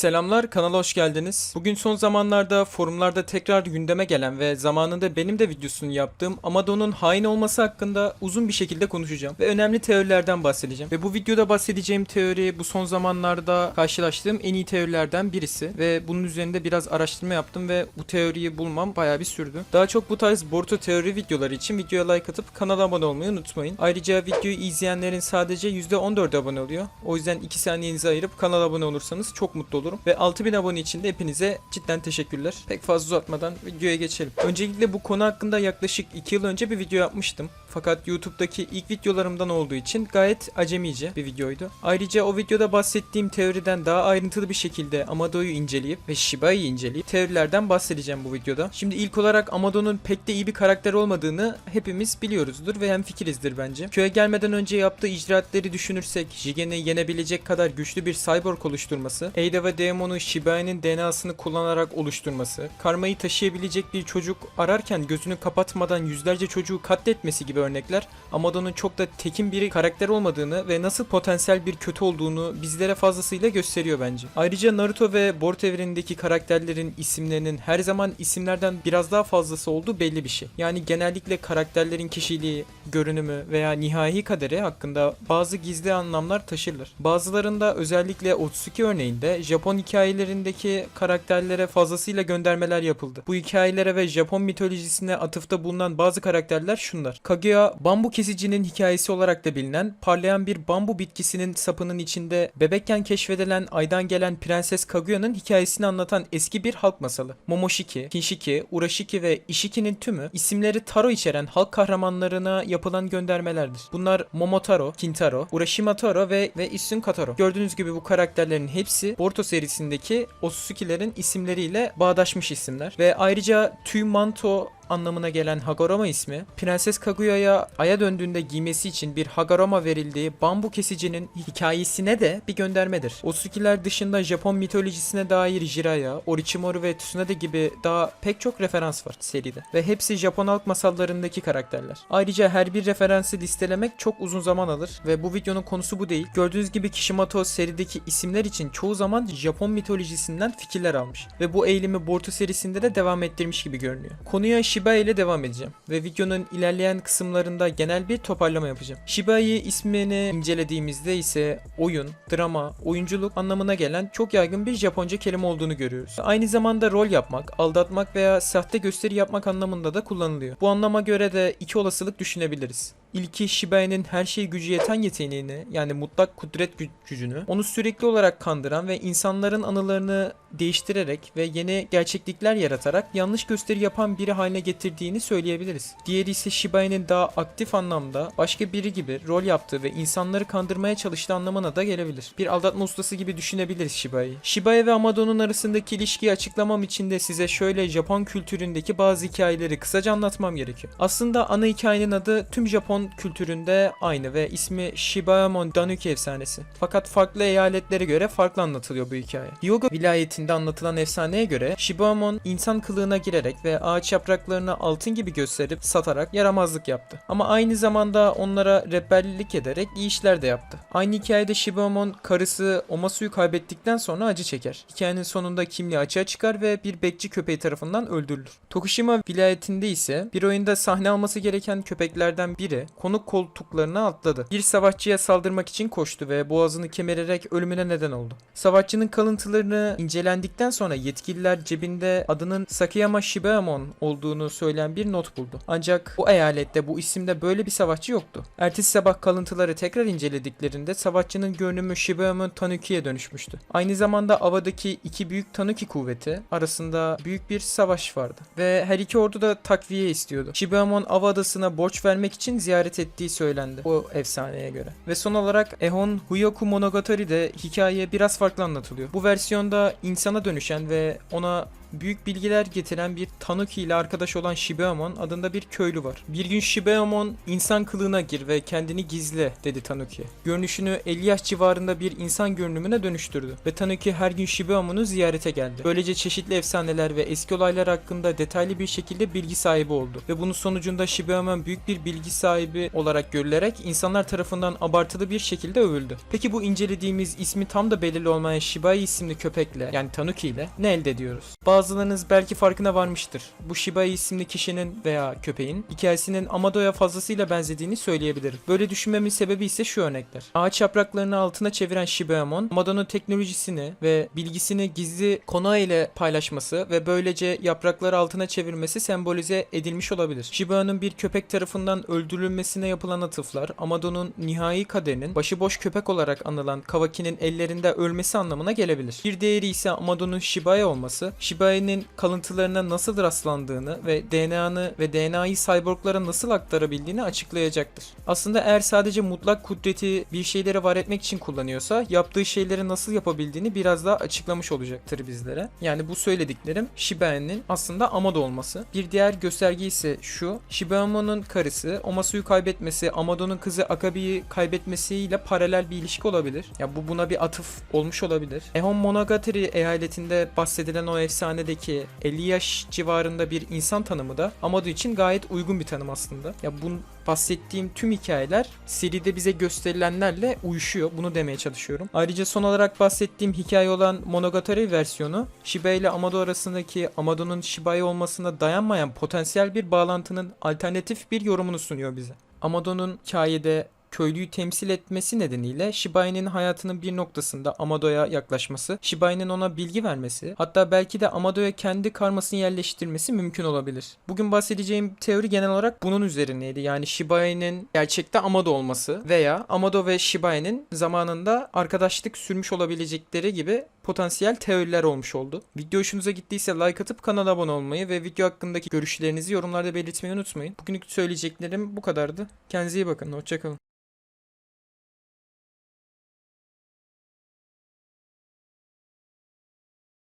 Selamlar, kanala hoş geldiniz. Bugün son zamanlarda forumlarda tekrar gündeme gelen ve zamanında benim de videosunu yaptığım Amado'nun hain olması hakkında uzun bir şekilde konuşacağım. Ve önemli teorilerden bahsedeceğim. Ve bu videoda bahsedeceğim teori bu son zamanlarda karşılaştığım en iyi teorilerden birisi. Ve bunun üzerinde biraz araştırma yaptım ve bu teoriyi bulmam bayağı bir sürdü. Daha çok bu tarz Boruto teori videoları için videoya like atıp kanala abone olmayı unutmayın. Ayrıca videoyu izleyenlerin sadece %14 abone oluyor. O yüzden 2 saniyenizi ayırıp kanala abone olursanız çok mutlu olurum. Ve 6000 abone için de hepinize cidden teşekkürler. Pek fazla uzatmadan videoya geçelim. Öncelikle bu konu hakkında yaklaşık 2 yıl önce bir video yapmıştım. Fakat YouTube'daki ilk videolarımdan olduğu için gayet acemice bir videoydu. Ayrıca o videoda bahsettiğim teoriden daha ayrıntılı bir şekilde Amado'yu inceleyip ve Shiba'yı inceleyip teorilerden bahsedeceğim bu videoda. Şimdi ilk olarak Amado'nun pek de iyi bir karakter olmadığını hepimiz biliyoruzdur ve hemfikirizdir bence. Köye gelmeden önce yaptığı icraatleri düşünürsek Jigen'i yenebilecek kadar güçlü bir cyborg oluşturması, Ada ve Daemon'u Shiba'nın DNA'sını kullanarak oluşturması, karmayı taşıyabilecek bir çocuk ararken gözünü kapatmadan yüzlerce çocuğu katletmesi gibi örnekler Amado'nun çok da tekin bir karakter olmadığını ve nasıl potansiyel bir kötü olduğunu bizlere fazlasıyla gösteriyor bence. Ayrıca Naruto ve Boruto evrenindeki karakterlerin isimlerinin her zaman isimlerden biraz daha fazlası olduğu belli bir şey. Yani genellikle karakterlerin kişiliği, görünümü veya nihai kaderi hakkında bazı gizli anlamlar taşırlar. Bazılarında özellikle Otsuki örneğinde Japon hikayelerindeki karakterlere fazlasıyla göndermeler yapıldı. Bu hikayelere ve Japon mitolojisine atıfta bulunan bazı karakterler şunlar. Kaguya, bambu kesicinin hikayesi olarak da bilinen, parlayan bir bambu bitkisinin sapının içinde bebekken keşfedilen aydan gelen Prenses Kaguya'nın hikayesini anlatan eski bir halk masalı. Momoshiki, Kinshiki, Urashiki ve Ishiki'nin tümü isimleri Taro içeren halk kahramanlarına yapılan göndermelerdir. Bunlar Momotaro, Kintaro, Urashima Taro ve, ve Isun Kataro. Gördüğünüz gibi bu karakterlerin hepsi Boruto serisindeki Otsutsuki'lerin isimleriyle bağdaşmış isimler. Ve ayrıca tüy manto anlamına gelen Hagorama ismi, Prenses Kaguya'ya aya döndüğünde giymesi için bir Hagorama verildiği bambu kesicinin hikayesine de bir göndermedir. Otsukiler dışında Japon mitolojisine dair Jiraiya, Orochimaru ve Tsunade gibi daha pek çok referans var seride. Ve hepsi Japon halk masallarındaki karakterler. Ayrıca her bir referansı listelemek çok uzun zaman alır ve bu videonun konusu bu değil. Gördüğünüz gibi Kishimoto serideki isimler için çoğu zaman Japon mitolojisinden fikirler almış. Ve bu eğilimi Boruto serisinde de devam ettirmiş gibi görünüyor. Konuya Shiba ile devam edeceğim ve videonun ilerleyen kısımlarında genel bir toparlama yapacağım. Shiba'yı ismini incelediğimizde ise oyun, drama, oyunculuk anlamına gelen çok yaygın bir Japonca kelime olduğunu görüyoruz. Aynı zamanda rol yapmak, aldatmak veya sahte gösteri yapmak anlamında da kullanılıyor. Bu anlama göre de iki olasılık düşünebiliriz. İlki Shiba'nın her şeye gücü yeten yeteneğini yani mutlak kudret gü- gücünü onu sürekli olarak kandıran ve insanların anılarını değiştirerek ve yeni gerçeklikler yaratarak yanlış gösteri yapan biri haline getirdiğini söyleyebiliriz. Diğeri ise Shiba'nın daha aktif anlamda başka biri gibi rol yaptığı ve insanları kandırmaya çalıştığı anlamına da gelebilir. Bir aldatma ustası gibi düşünebiliriz Shiba'yı. Shiba'ya ve Amado'nun arasındaki ilişkiyi açıklamam için de size şöyle Japon kültüründeki bazı hikayeleri kısaca anlatmam gerekiyor. Aslında ana hikayenin adı tüm Japon kültüründe aynı ve ismi Shibaemon Danuki efsanesi. Fakat farklı eyaletlere göre farklı anlatılıyor bu hikaye. Hyogo vilayetinde anlatılan efsaneye göre Shibaemon insan kılığına girerek ve ağaç yapraklarını altın gibi gösterip satarak yaramazlık yaptı. Ama aynı zamanda onlara rehberlik ederek iyi işler de yaptı. Aynı hikayede Shibaemon karısı Omasu'yu kaybettikten sonra acı çeker. Hikayenin sonunda kimliği açığa çıkar ve bir bekçi köpeği tarafından öldürülür. Tokushima vilayetinde ise bir oyunda sahne alması gereken köpeklerden biri konuk koltuklarına atladı. Bir savaşçıya saldırmak için koştu ve boğazını kemirerek ölümüne neden oldu. Savaşçının kalıntılarını incelendikten sonra yetkililer cebinde adının Sakayama Shibaemon olduğunu söyleyen bir not buldu. Ancak bu eyalette bu isimde böyle bir savaşçı yoktu. Ertesi sabah kalıntıları tekrar incelediklerinde savaşçının görünümü Shibaemon Tanuki'ye dönüşmüştü. Aynı zamanda Ava'daki iki büyük Tanuki kuvveti arasında büyük bir savaş vardı. Ve her iki ordu da takviye istiyordu. Shibaemon Ava adasına borç vermek için ziyaret ettiği söylendi o efsaneye göre. Ve son olarak Ehon Huyoku Monogatari'de hikaye biraz farklı anlatılıyor. Bu versiyonda insana dönüşen ve ona büyük bilgiler getiren bir Tanuki ile arkadaş olan Shibeamon adında bir köylü var. Bir gün Shibeamon insan kılığına gir ve kendini gizle dedi Tanuki. Görünüşünü 50 yaş civarında bir insan görünümüne dönüştürdü ve Tanuki her gün Shibeamon'u ziyarete geldi. Böylece çeşitli efsaneler ve eski olaylar hakkında detaylı bir şekilde bilgi sahibi oldu ve bunun sonucunda Shibeamon büyük bir bilgi sahibi olarak görülerek insanlar tarafından abartılı bir şekilde övüldü. Peki bu incelediğimiz ismi tam da belirli olmayan Shibai isimli köpekle yani Tanuki ile ne elde ediyoruz? Bazılarınız belki farkına varmıştır. Bu Shibai isimli kişinin veya köpeğin hikayesinin Amado'ya fazlasıyla benzediğini söyleyebilirim. Böyle düşünmemin sebebi ise şu örnekler. Ağaç yapraklarını altına çeviren Shibaemon, Amado'nun teknolojisini ve bilgisini gizli Konoha ile paylaşması ve böylece yaprakları altına çevirmesi sembolize edilmiş olabilir. Shiba'nın bir köpek tarafından öldürülmesine yapılan atıflar, Amado'nun nihai kaderinin başıboş köpek olarak anılan Kawaki'nin ellerinde ölmesi anlamına gelebilir. Bir diğeri ise Amado'nun Shiba'ya olması, Shiba'nın kalıntılarına nasıl rastlandığını ve DNA'nı ve DNA'yı cyborglara nasıl aktarabildiğini açıklayacaktır. Aslında eğer sadece mutlak kudreti bir şeylere var etmek için kullanıyorsa, yaptığı şeyleri nasıl yapabildiğini biraz daha açıklamış olacaktır bizlere. Yani bu söylediklerim Shiba'nın aslında Amado olması. Bir diğer gösterge ise şu. Shibamo'nun karısı Omasu'yu kaybetmesi, Amado'nun kızı Akabi'yi kaybetmesiyle paralel bir ilişki olabilir. Ya bu buna bir atıf olmuş olabilir. Ehon Monogatari eyaletinde bahsedilen o efsanedeki 50 yaş civarında bir insan tanımı da Amado için gayet uygun bir tanım aslında. Ya bu bahsettiğim tüm hikayeler seride bize gösterilenlerle uyuşuyor. Bunu demeye çalışıyorum. Ayrıca son olarak bahsettiğim hikaye olan Monogatari versiyonu Shiba ile Amado arasındaki Amado'nun Shiba'ya olmasına dayanmayan potansiyel bir bağlantının alternatif bir yorumunu sunuyor bize. Amado'nun hikayede köylüyü temsil etmesi nedeniyle Shibai'nin hayatının bir noktasında Amado'ya yaklaşması, Shibai'nin ona bilgi vermesi, hatta belki de Amado'ya kendi karmasını yerleştirmesi mümkün olabilir. Bugün bahsedeceğim teori genel olarak bunun üzerineydi. Yani Shibai'nin gerçekte Amado olması veya Amado ve Shibai'nin zamanında arkadaşlık sürmüş olabilecekleri gibi potansiyel teoriler olmuş oldu. Video hoşunuza gittiyse like atıp kanala abone olmayı ve video hakkındaki görüşlerinizi yorumlarda belirtmeyi unutmayın. Bugünlük söyleyeceklerim bu kadardı. Kendinize iyi bakın. Hoşçakalın.